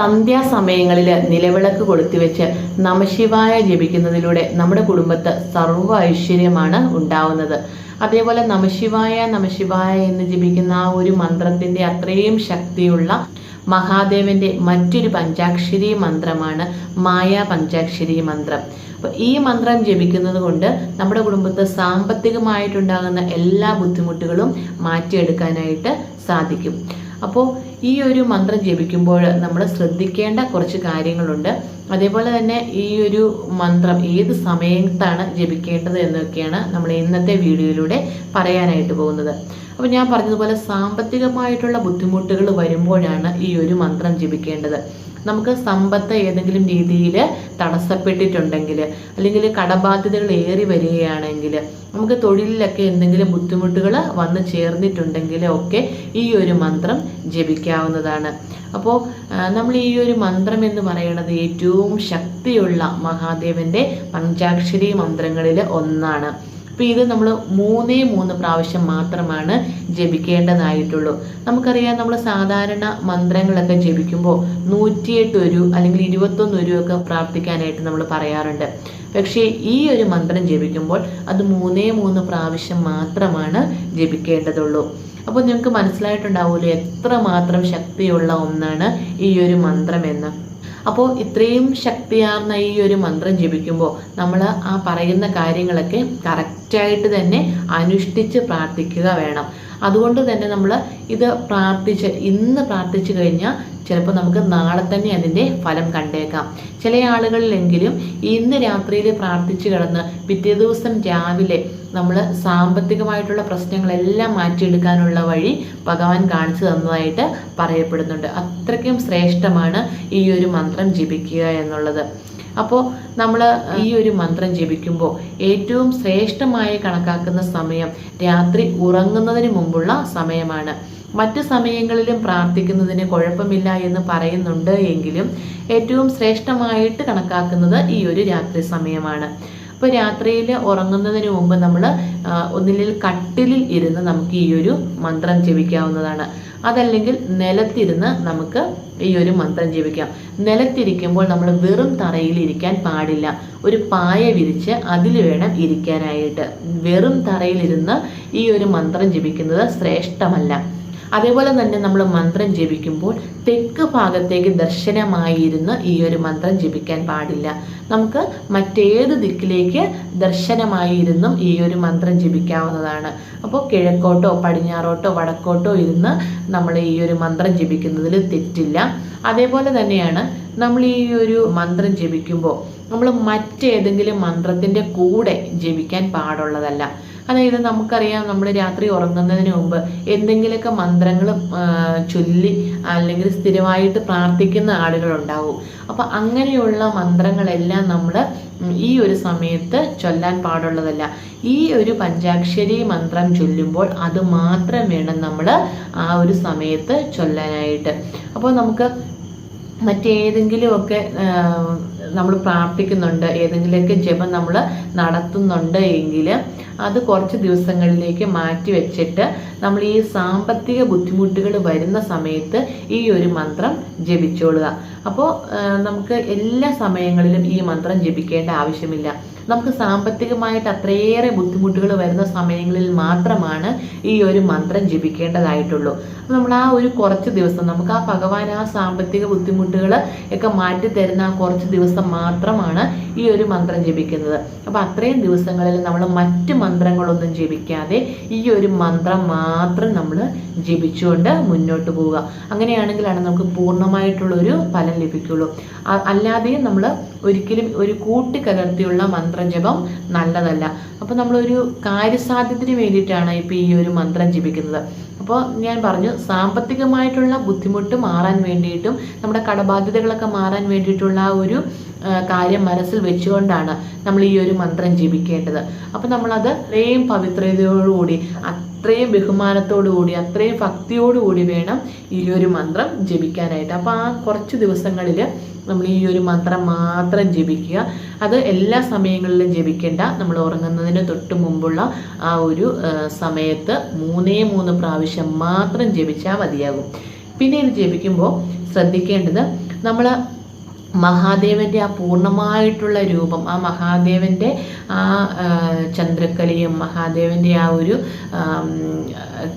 സന്ധ്യാസമയങ്ങളിൽ നിലവിളക്ക് കൊളുത്തിവെച്ച് നമശിവായ ജപിക്കുന്നതിലൂടെ നമ്മുടെ കുടുംബത്ത് സർവ ഐശ്വര്യമാണ് ഉണ്ടാവുന്നത്. അതേപോലെ നമശിവായ നമശിവായ എന്ന് ജപിക്കുന്ന ആ ഒരു മന്ത്രത്തിന്റെ അത്രയും ശക്തിയുള്ള മഹാദേവന്റെ മറ്റൊരു പഞ്ചാക്ഷരി മന്ത്രമാണ് മായ പഞ്ചാക്ഷരി മന്ത്രം. ഈ മന്ത്രം ജപിക്കുന്നത് കൊണ്ട് നമ്മുടെ കുടുംബത്ത് സാമ്പത്തികമായിട്ടുണ്ടാകുന്ന എല്ലാ ബുദ്ധിമുട്ടുകളും മാറ്റിയെടുക്കാനായിട്ട് സാധിക്കും. അപ്പോൾ ഈ ഒരു മന്ത്രം ജപിക്കുമ്പോൾ നമ്മൾ ശ്രദ്ധിക്കേണ്ട കുറച്ച് കാര്യങ്ങളുണ്ട്. അതേപോലെ തന്നെ ഈ ഒരു മന്ത്രം ഏത് സമയത്താണ് ജപിക്കേണ്ടത് എന്നൊക്കെയാണ് നമ്മൾ ഇന്നത്തെ വീഡിയോയിലൂടെ പറയാനായിട്ട് പോകുന്നത്. അപ്പോൾ ഞാൻ പറഞ്ഞതുപോലെ സാമ്പത്തികമായിട്ടുള്ള ബുദ്ധിമുട്ടുകൾ വരുമ്പോഴാണ് ഈ ഒരു മന്ത്രം ജപിക്കേണ്ടത്. നമുക്ക് സമ്പത്ത് ഏതെങ്കിലും രീതിയിൽ തടസ്സപ്പെട്ടിട്ടുണ്ടെങ്കിൽ അല്ലെങ്കിൽ കടബാധ്യതകൾ ഏറി വരികയാണെങ്കിൽ നമുക്ക് തൊഴിലിലൊക്കെ എന്തെങ്കിലും ബുദ്ധിമുട്ടുകൾ വന്നു ചേർന്നിട്ടുണ്ടെങ്കിൽ ഒക്കെ ഈ ഒരു മന്ത്രം ജപിക്കാവുന്നതാണ്. അപ്പോൾ നമ്മൾ ഈ ഒരു മന്ത്രം എന്ന് പറയുന്നത് ഏറ്റവും ശക്തിയുള്ള മഹാദേവന്റെ പഞ്ചാക്ഷരി മന്ത്രങ്ങളിൽ ഒന്നാണ്. അപ്പോൾ ഇത് നമ്മൾ മൂന്നേ മൂന്ന് പ്രാവശ്യം മാത്രമാണ് ജപിക്കേണ്ടതായിട്ടുള്ളൂ. നമുക്കറിയാം നമ്മൾ സാധാരണ മന്ത്രങ്ങളൊക്കെ ജപിക്കുമ്പോൾ നൂറ്റിയെട്ട് ഒരു അല്ലെങ്കിൽ ഇരുപത്തൊന്ന് ഒരു ഒക്കെ പ്രാർത്ഥിക്കാനായിട്ട് നമ്മൾ പറയാറുണ്ട്. പക്ഷേ ഈ ഒരു മന്ത്രം ജപിക്കുമ്പോൾ അത് മൂന്നേ മൂന്ന് പ്രാവശ്യം മാത്രമാണ് ജപിക്കേണ്ടതുള്ളൂ. അപ്പോൾ നിങ്ങൾക്ക് മനസ്സിലായിട്ടുണ്ടാവുമല്ലോ എത്രമാത്രം ശക്തിയുള്ള ഒന്നാണ് ഈ ഒരു മന്ത്രമെന്ന് അപ്പോൾ ഇത്രയും ശക്തിയാർന്ന ഈ ഒരു മന്ത്രം ജപിക്കുമ്പോൾ നമ്മൾ ആ പറയുന്ന കാര്യങ്ങളൊക്കെ കറക്റ്റായിട്ട് തന്നെ അനുഷ്ഠിച്ച് പ്രാർത്ഥിക്കുക വേണം. അതുകൊണ്ട് തന്നെ നമ്മൾ ഇത് പ്രാർത്ഥിച്ച് ഇന്ന് പ്രാർത്ഥിച്ചു കഴിഞ്ഞാൽ ചിലപ്പോൾ നമുക്ക് നാളെ തന്നെ അതിന്റെ ഫലം കണ്ടേക്കാം. ചില ആളുകളിലെങ്കിലും ഇന്ന് രാത്രിയിൽ പ്രാർത്ഥിച്ചു കിടന്ന് പിറ്റേ ദിവസം രാവിലെ നമ്മൾ സാമ്പത്തികമായിട്ടുള്ള പ്രശ്നങ്ങളെല്ലാം മാറ്റിയെടുക്കാനുള്ള വഴി ഭഗവാൻ കാണിച്ചു തന്നതായിട്ട് പറയപ്പെടുന്നുണ്ട്. അത്രയ്ക്കും ശ്രേഷ്ഠമാണ് ഈ ഒരു മന്ത്രം ജപിക്കുക എന്നുള്ളത്. അപ്പോൾ നമ്മൾ ഈ ഒരു മന്ത്രം ജപിക്കുമ്പോൾ ഏറ്റവും ശ്രേഷ്ഠമായി കണക്കാക്കുന്ന സമയം രാത്രി ഉറങ്ങുന്നതിന് മുമ്പുള്ള സമയമാണ്. മറ്റു സമയങ്ങളിലും പ്രാർത്ഥിക്കുന്നതിന് കുഴപ്പമില്ല എന്ന് പറയുന്നുണ്ട് എങ്കിലും ഏറ്റവും ശ്രേഷ്ഠമായിട്ട് കണക്കാക്കുന്നത് ഈ ഒരു രാത്രി സമയമാണ്. അപ്പോൾ രാത്രിയിൽ ഉറങ്ങുന്നതിന് മുമ്പ് നമ്മൾ ഒന്നിലിൽ കട്ടിലിൽ ഇരുന്ന് നമുക്ക് ഈ ഒരു മന്ത്രം ജപിക്കാവുന്നതാണ്. അതല്ലെങ്കിൽ നിലത്തിരുന്ന് നമുക്ക് ഈ ഒരു മന്ത്രം ജപിക്കാം. നിലത്തിരിക്കുമ്പോൾ നമ്മൾ വെറും തറയിൽ ഇരിക്കാൻ പാടില്ല. ഒരു പായ വിരിച്ച് അതിൽ വേണം ഇരിക്കാനായിട്ട്. വെറും തറയിലിരുന്ന് ഈ ഒരു മന്ത്രം ജപിക്കുന്നത് ശ്രേഷ്ഠമല്ല. അതേപോലെ തന്നെ നമ്മൾ മന്ത്രം ജപിക്കുമ്പോൾ തെക്ക് ഭാഗത്തേക്ക് ദർശനമായിരുന്ന് ഈ ഒരു മന്ത്രം ജപിക്കാൻ പാടില്ല. നമുക്ക് മറ്റേത് ദിക്കിലേക്ക് ദർശനമായിരുന്നും ഈ ഒരു മന്ത്രം ജപിക്കാവുന്നതാണ്. അപ്പോൾ കിഴക്കോട്ടോ പടിഞ്ഞാറോട്ടോ വടക്കോട്ടോ ഇരുന്ന് നമ്മൾ ഈ ഒരു മന്ത്രം ജപിക്കുന്നതിൽ തെറ്റില്ല. അതേപോലെ തന്നെയാണ് നമ്മൾ ഈ ഒരു മന്ത്രം ജപിക്കുമ്പോൾ നമ്മൾ മറ്റേതെങ്കിലും മന്ത്രത്തിന്റെ കൂടെ ജപിക്കാൻ പാടുള്ളതല്ല. അതായത് നമുക്കറിയാം നമ്മൾ രാത്രി ഉറങ്ങുന്നതിന് മുമ്പ് എന്തെങ്കിലുമൊക്കെ മന്ത്രങ്ങൾ ചൊല്ലി അല്ലെങ്കിൽ സ്ഥിരമായിട്ട് പ്രാർത്ഥിക്കുന്ന ആളുകളുണ്ടാവും. അപ്പം അങ്ങനെയുള്ള മന്ത്രങ്ങളെല്ലാം നമ്മൾ ഈ ഒരു സമയത്ത് ചൊല്ലാൻ പാടുള്ളതല്ല. ഈ ഒരു പഞ്ചാക്ഷരി മന്ത്രം ചൊല്ലുമ്പോൾ അത് മാത്രം വേണം നമ്മൾ ആ ഒരു സമയത്ത് ചൊല്ലാനായിട്ട്. അപ്പോൾ നമുക്ക് മറ്റേതെങ്കിലുമൊക്കെ നമ്മൾ പ്രാർത്ഥിക്കുന്നുണ്ട്. ഏതെങ്കിലുമൊക്കെ ജപം നമ്മൾ നടത്തുന്നുണ്ട് എങ്കിൽ അത് കുറച്ച് ദിവസങ്ങളിലേക്ക് മാറ്റി വെച്ചിട്ട് നമ്മൾ ഈ സാമ്പത്തിക ബുദ്ധിമുട്ടുകൾ വരുന്ന സമയത്ത് ഈ ഒരു മന്ത്രം ജപിച്ചോളുക. അപ്പോൾ നമുക്ക് എല്ലാ സമയങ്ങളിലും ഈ മന്ത്രം ജപിക്കേണ്ട ആവശ്യമില്ല. നമുക്ക് സാമ്പത്തികമായിട്ട് അത്രയേറെ ബുദ്ധിമുട്ടുകൾ വരുന്ന സമയങ്ങളിൽ മാത്രമാണ് ഈ ഒരു മന്ത്രം ജപിക്കേണ്ടതായിട്ടുള്ളൂ. നമ്മൾ ആ ഒരു കുറച്ച് ദിവസം നമുക്ക് ആ ഭഗവാൻ ആ സാമ്പത്തിക ബുദ്ധിമുട്ടുകൾ ഒക്കെ മാറ്റി തരുന്ന ആ കുറച്ച് ദിവസം മാത്രമാണ് ഈ ഒരു മന്ത്രം ജപിക്കുന്നത്. അപ്പോൾ അത്രയും ദിവസങ്ങളിൽ നമ്മൾ മറ്റ് മന്ത്രങ്ങളൊന്നും ജപിക്കാതെ ഈ ഒരു മന്ത്രം മാത്രം നമ്മൾ ജപിച്ചുകൊണ്ട് മുന്നോട്ട് പോവുക. അങ്ങനെയാണെങ്കിലാണ് നമുക്ക് പൂർണമായിട്ടുള്ള ഒരു ഫലം ലഭിക്കുള്ളൂ. അല്ലാതെയും നമ്മൾ ഒരിക്കലും ഒരു കൂട്ടിക്കലർത്തിയുള്ള മന്ത്രജപം നല്ലതല്ല. അപ്പോൾ നമ്മളൊരു കാര്യസാധ്യത്തിന് വേണ്ടിയിട്ടാണ് ഇപ്പോൾ ഈ ഒരു മന്ത്രം ജപിക്കുന്നത്. അപ്പോൾ ഞാൻ പറഞ്ഞു സാമ്പത്തികമായിട്ടുള്ള ബുദ്ധിമുട്ട് മാറാൻ വേണ്ടിയിട്ടും നമ്മുടെ കടബാധ്യതകളൊക്കെ മാറാൻ വേണ്ടിയിട്ടുള്ള ഒരു കാര്യം മനസ്സിൽ വെച്ചുകൊണ്ടാണ് നമ്മൾ ഈ ഒരു മന്ത്രം ജപിക്കേണ്ടത്. അപ്പം നമ്മളത് അത്രയും പവിത്രതയോടുകൂടി അത്രയും ബഹുമാനത്തോടുകൂടി അത്രയും ഭക്തിയോടുകൂടി വേണം ഈ ഒരു മന്ത്രം ജപിക്കാനായിട്ട്. അപ്പോൾ ആ കുറച്ച് ദിവസങ്ങളിൽ നമ്മൾ ഈ ഒരു മന്ത്രം മാത്രം ജപിക്കുക. അത് എല്ലാ സമയങ്ങളിലും ജപിക്കേണ്ട. നമ്മൾ ഉറങ്ങുന്നതിന് തൊട്ട് മുമ്പുള്ള ആ ഒരു സമയത്ത് മൂന്നേ മൂന്ന് പ്രാവശ്യം മാത്രം ജപിച്ചാൽ മതിയാകും. പിന്നെ ഇത് ജപിക്കുമ്പോൾ ശ്രദ്ധിക്കേണ്ടത് നമ്മൾ മഹാദേവന്റെ ആ പൂർണമായിട്ടുള്ള രൂപം ആ മഹാദേവന്റെ ആ ചന്ദ്രക്കലിയും മഹാദേവന്റെ ആ ഒരു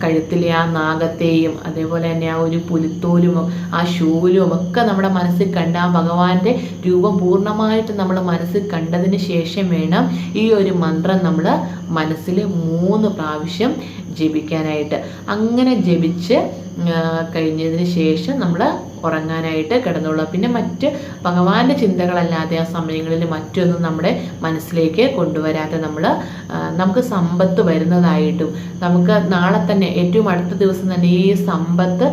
കഴുത്തിലെ ആ നാഗത്തെയും അതേപോലെ തന്നെ ആ ഒരു പുലിത്തോലും ആ ശൂലും ഒക്കെ നമ്മുടെ മനസ്സിൽ കണ്ട ആ ഭഗവാന്റെ രൂപം പൂർണമായിട്ട് നമ്മൾ മനസ്സിൽ കണ്ടതിന് ശേഷം വേണം ഈ ഒരു മന്ത്രം നമ്മൾ മനസ്സിൽ മൂന്ന് പ്രാവശ്യം ജപിക്കാനായിട്ട്. അങ്ങനെ ജപിച്ച് കഴിഞ്ഞതിന് ശേഷം നമ്മൾ ഉറങ്ങാനായിട്ട് കിടന്നുള്ളൂ പിന്നെ മറ്റ് ഭഗവാന്റെ ചിന്തകളല്ലാതെ ആ സമയങ്ങളിൽ മറ്റൊന്നും നമ്മുടെ മനസ്സിലേക്ക് കൊണ്ടുവരാതെ നമ്മൾ നമുക്ക് സമ്പത്ത് വരുന്നതായിട്ടും നമുക്ക് നാളെ തന്നെ ഏറ്റവും അടുത്ത ദിവസം തന്നെ ഈ സമ്പത്ത്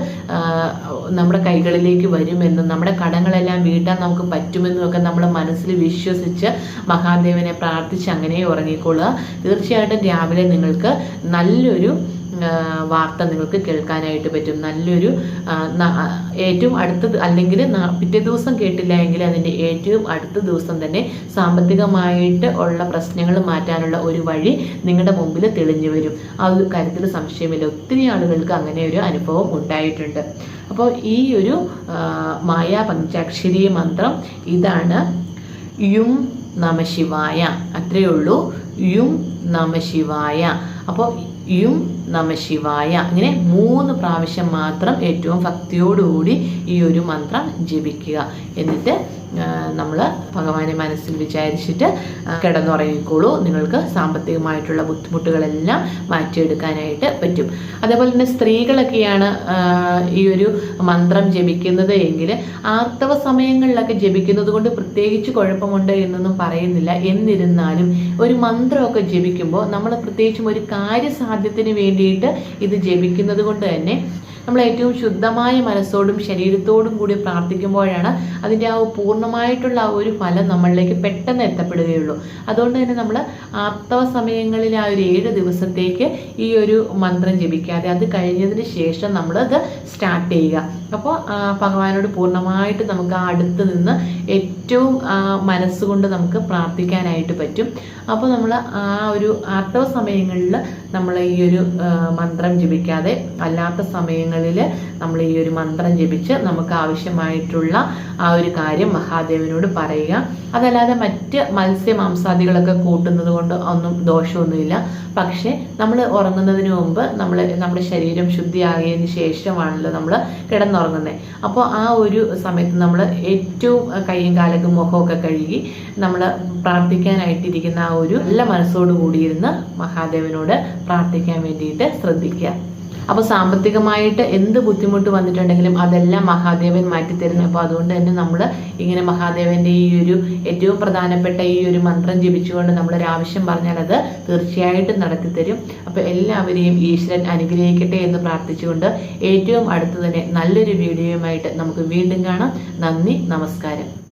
നമ്മുടെ കൈകളിലേക്ക് വരുമെന്നും നമ്മുടെ കടങ്ങളെല്ലാം വീട്ടാൻ നമുക്ക് പറ്റുമെന്നും ഒക്കെ നമ്മൾ മനസ്സിൽ വിശ്വസിച്ച് മഹാദേവനെ പ്രാർത്ഥിച്ച് അങ്ങനെ ഉറങ്ങിക്കൊള്ളുക തീർച്ചയായിട്ടും രാവിലെ നിങ്ങൾക്ക് നല്ലൊരു വാർത്ത നിങ്ങൾക്ക് കേൾക്കാനായിട്ട് പറ്റും. നല്ലൊരു ഏറ്റവും അടുത്ത അല്ലെങ്കിൽ പിറ്റേ ദിവസം കേട്ടില്ല എങ്കിൽ അതിന്റെ ഏറ്റവും അടുത്ത ദിവസം തന്നെ സാമ്പത്തികമായിട്ട് ഉള്ള പ്രശ്നങ്ങൾ മാറ്റാനുള്ള ഒരു വഴി നിങ്ങളുടെ മുമ്പിൽ തെളിഞ്ഞു വരും. ആ ഒരു കാര്യത്തിൽ സംശയമില്ല. ഒത്തിരി ആളുകൾക്ക് അങ്ങനെ ഒരു അനുഭവം ഉണ്ടായിട്ടുണ്ട്. അപ്പോൾ ഈ ഒരു മായാ പഞ്ചാക്ഷരി മന്ത്രം ഇതാണ്. യും നമശിവായ അത്രയേ ഉള്ളൂ. യും നമശിവായ അപ്പോൾ യും നമശിവായ ഇങ്ങനെ മൂന്ന് പ്രാവശ്യം മാത്രം ഏറ്റവും ഭക്തിയോടുകൂടി ഈ ഒരു മന്ത്രം ജപിക്കുക. എന്നിട്ട് നമ്മൾ ഭഗവാനെ മനസ്സിൽ വിചാരിച്ചിട്ട് കിടന്നുറങ്ങിക്കോളൂ. നിങ്ങൾക്ക് സാമ്പത്തികമായിട്ടുള്ള ബുദ്ധിമുട്ടുകളെല്ലാം മാറ്റിയെടുക്കാനായിട്ട് പറ്റും. അതേപോലെ തന്നെ സ്ത്രീകളൊക്കെയാണ് ഈ ഒരു മന്ത്രം ജപിക്കുന്നത് എങ്കിൽ ആർത്തവ സമയങ്ങളിലൊക്കെ ജപിക്കുന്നത് കൊണ്ട് പ്രത്യേകിച്ച് കുഴപ്പമുണ്ട് എന്നൊന്നും പറയുന്നില്ല. എന്നിരുന്നാലും ഒരു മന്ത്രമൊക്കെ ജപിക്കുമ്പോൾ നമ്മൾ പ്രത്യേകിച്ചും ഒരു കാര്യസാധ്യത്തിന് വേണ്ടിയിട്ട് ഇത് ജപിക്കുന്നത് കൊണ്ട് തന്നെ നമ്മൾ ഏറ്റവും ശുദ്ധമായ മനസ്സോടും ശരീരത്തോടും കൂടി പ്രാർത്ഥിക്കുമ്പോഴാണ് അതിന്റെ ആ പൂർണമായിട്ടുള്ള ആ ഒരു ഫലം നമ്മളിലേക്ക് പെട്ടെന്ന് എത്തപ്പെടുകയുള്ളൂ. അതുകൊണ്ട് തന്നെ നമ്മൾ ആർത്തവ സമയങ്ങളിൽ ആ ഒരു ഏഴ് ദിവസത്തേക്ക് ഈ ഒരു മന്ത്രം ജപിക്കാതെ അത് കഴിഞ്ഞതിന് ശേഷം നമ്മൾ അത് സ്റ്റാർട്ട് ചെയ്യുക. അപ്പോൾ ഭഗവാനോട് പൂർണമായിട്ട് നമുക്ക് ആ അടുത്ത് നിന്ന് ഏറ്റവും മനസ്സുകൊണ്ട് നമുക്ക് പ്രാർത്ഥിക്കാനായിട്ട് പറ്റും. അപ്പോൾ നമ്മൾ ആ ഒരു ആർത്തവ സമയങ്ങളിൽ നമ്മൾ ഈ ഒരു മന്ത്രം ജപിക്കാതെ അല്ലാത്ത സമയങ്ങളിൽ നമ്മൾ ഈ ഒരു മന്ത്രം ജപിച്ച് നമുക്ക് ആവശ്യമായിട്ടുള്ള ആ ഒരു കാര്യം മഹാദേവനോട് പറയുക. അതല്ലാതെ മറ്റ് മത്സ്യമാംസാദികളൊക്കെ കൂട്ടുന്നത് കൊണ്ട് ഒന്നും ദോഷമൊന്നുമില്ല. പക്ഷേ നമ്മൾ ഉറങ്ങുന്നതിന് മുമ്പ് നമ്മൾ നമ്മുടെ ശരീരം ശുദ്ധിയാകിയതിന് ശേഷമാണല്ലോ നമ്മൾ കിടന്നുറങ്ങുന്നത് അപ്പോൾ ആ ഒരു സമയത്ത് നമ്മൾ ഏറ്റവും കൈയും കാലൊക്കെ മുഖമൊക്കെ കഴുകി നമ്മൾ പ്രാർത്ഥിക്കാനായിട്ടിരിക്കുന്ന ആ ഒരു നല്ല മനസ്സോടു കൂടിയിരുന്ന് മഹാദേവനോട് പ്രാർത്ഥിക്കാൻ വേണ്ടിയിട്ട് ശ്രദ്ധിക്കുക. അപ്പോൾ സാമ്പത്തികമായിട്ട് എന്ത് ബുദ്ധിമുട്ട് വന്നിട്ടുണ്ടെങ്കിലും അതെല്ലാം മഹാദേവൻ മാറ്റിത്തരുന്നു. അപ്പോൾ അതുകൊണ്ട് തന്നെ നമ്മൾ ഇങ്ങനെ മഹാദേവന്റെ ഈ ഒരു ഏറ്റവും പ്രധാനപ്പെട്ട ഈ ഒരു മന്ത്രം ജപിച്ചുകൊണ്ട് നമ്മൾ ആവശ്യം പറഞ്ഞാൽ അത് തീർച്ചയായിട്ടും നടത്തിത്തരും. അപ്പോൾ എല്ലാവരെയും ഈശ്വരൻ അനുഗ്രഹിക്കട്ടെ എന്ന് പ്രാർത്ഥിച്ചുകൊണ്ട് ഏറ്റവും അടുത്ത് തന്നെ നല്ലൊരു വീഡിയോയുമായിട്ട് നമുക്ക് വീണ്ടും കാണാം. നന്ദി നമസ്കാരം.